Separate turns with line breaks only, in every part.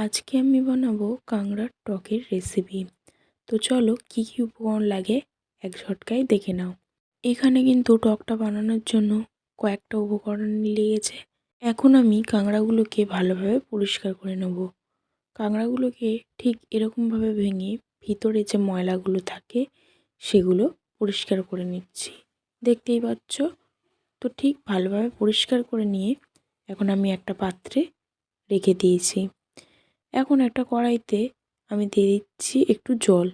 আজকে আমি বানাবো কাংড়ার টকের রেসিপি তো চলো কী কী উপকরণ লাগে এক ঝটকায় দেখে নাও। এখানে কিন্তু টকটা বানানোর জন্য কয়েকটা উপকরণ লেগেছে। এখন আমি কাঁকড়াগুলোকে ভালোভাবে পরিষ্কার করে নেব। কাঁকড়াগুলোকে ঠিক এরকমভাবে ভেঙে ভিতরে যে ময়লাগুলো থাকে সেগুলো পরিষ্কার করে নিচ্ছি। দেখতেই পাচ্ছ? তো ঠিক ভালোভাবে পরিষ্কার করে নিয়ে এখন আমি একটা পাত্রে রেখে দিয়েছি। এখন একটা কড়াইতে আমি দিয়ে দিচ্ছি একটু জল।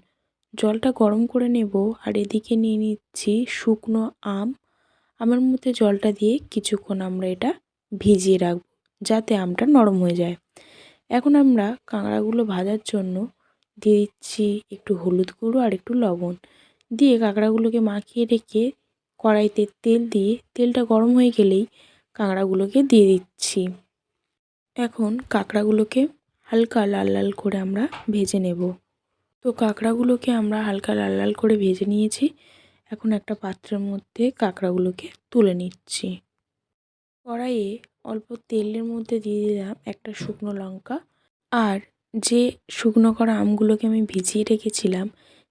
জলটা গরম করে নেব আর এদিকে নিয়ে নিচ্ছি শুকনো আম। আমের মধ্যে জলটা দিয়ে কিছুক্ষণ আমরা এটা ভিজিয়ে রাখব যাতে আমটা নরম হয়ে যায়। এখন আমরা কাঁকড়াগুলো ভাজার জন্য দিয়ে দিচ্ছি একটু হলুদ গুঁড়ো আর একটু লবণ। দিয়ে কাঁকড়াগুলোকে মাখিয়ে রেখে কড়াইতে তেল দিয়ে তেলটা গরম হয়ে গেলেই কাঁকড়াগুলোকে দিয়ে দিচ্ছি। এখন কাঁকড়াগুলোকে হালকা লাল লাল করে আমরা ভেজে নেব। তো কাঁকড়াগুলোকে আমরা হালকা লাল লাল করে ভেজে নিয়েছি। এখন একটা পাত্রের মধ্যে কাঁকড়াগুলোকে তুলে নিচ্ছি। কড়াইয়ে অল্প তেলের মধ্যে দিয়ে দিলাম একটা শুকনো লঙ্কা। আর যে শুকনো করা আমগুলোকে আমি ভিজিয়ে রেখেছিলাম,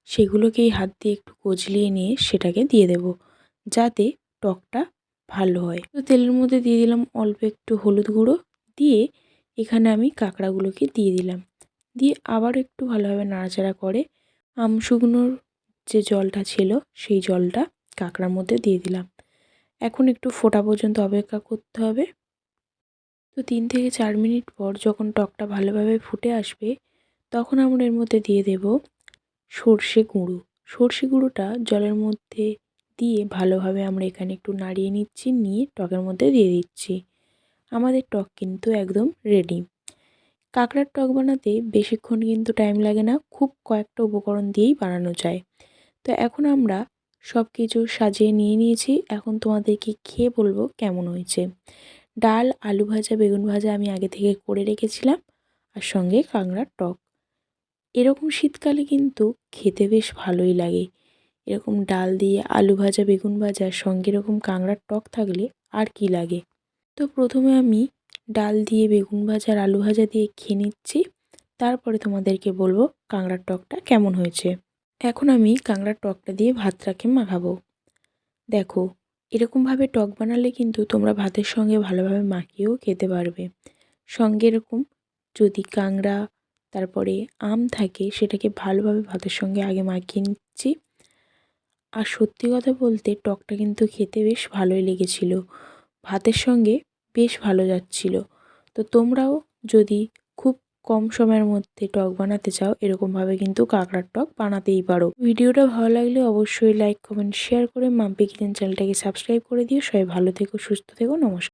সেগুলোকেই হাত দিয়ে একটু কচলিয়ে নিয়ে সেটাকে দিয়ে দেব, যাতে টকটা ভালো হয়। তো তেলের মধ্যে দিয়ে দিলাম অল্প একটু হলুদ গুঁড়ো দিয়ে এখানে আমি কাঁকড়াগুলোকে দিয়ে দিলাম। দিয়ে আবার একটু ভালোভাবে নাড়াচাড়া করে আম শুকনোর যে জলটা ছিল, সেই জলটা কাঁকড়ার মধ্যে দিয়ে দিলাম। এখন একটু ফোটা পর্যন্ত অপেক্ষা করতে হবে। তো তিন থেকে চার মিনিট পর যখন টকটা ভালোভাবে ফুটে আসবে, তখন আমরা এর মধ্যে দিয়ে দেব সর্ষে গুঁড়ো। সর্ষে গুঁড়োটা জলের মধ্যে দিয়ে ভালোভাবে আমরা এখানে একটু নাড়িয়ে নিচ্ছি, নিয়ে টকের মধ্যে দিয়ে দিচ্ছি। আমাদের টক কিন্তু একদম রেডি কাঁকড়ার টক বানাতে বেশিক্ষণ কিন্তু টাইম লাগে না, খুব কয়েকটা উপকরণ দিয়েই বানানো যায়। তো এখন আমরা সব কিছু সাজিয়ে নিয়ে নিয়েছি, এখন তোমাদেরকে খেয়ে বলব কেমন হয়েছে। ডাল, আলু ভাজা, বেগুন ভাজা আমি আগে থেকে করে রেখেছিলাম, আর সঙ্গে কাঁকড়ার টক। এরকম শীতকালে কিন্তু খেতে বেশ ভালোই লাগে। এরকম ডাল দিয়ে আলু ভাজা, বেগুন ভাজার সঙ্গে এরকম কাঁকড়ার টক থাকলে আর কি লাগে? তো প্রথমে আমি ডাল দিয়ে বেগুন ভাজা আর আলু ভাজা দিয়ে খেয়ে নিচ্ছি। তারপরে তোমাদেরকে বলব কাঁকড়ার টকটা কেমন হয়েছে। এখন আমি কাঁকড়ার টকটা দিয়ে ভাতটাকে মাখাবো। দেখো, এরকমভাবে টক বানালে কিন্তু তোমরা ভাতের সঙ্গে ভালোভাবে মাখিয়েও খেতে পারবে। সঙ্গে এরকম যদি কাঁকড়া, তারপরে আম থাকে, সেটাকে ভালোভাবে ভাতের সঙ্গে আগে মাখিয়ে নিচ্ছি। আর সত্যি কথা বলতে টকটা কিন্তু খেতে বেশ ভালোই লেগেছিল। ভাতের সঙ্গে বেশ ভালো যাচ্ছিল। তো তোমরাও যদি খুব কম সময়ের মধ্যে টক বানাতে চাও এরকমভাবে কিন্তু কাঁকড়ার টক বানাতেই পারো। ভিডিওটা ভালো লাগলে অবশ্যই লাইক কমেন্ট শেয়ার করে মাম্পি কিচেন চ্যানেলটাকে সাবস্ক্রাইব করে দিও। সবাই ভালো থেকো, সুস্থ থেকো, নমস্কার।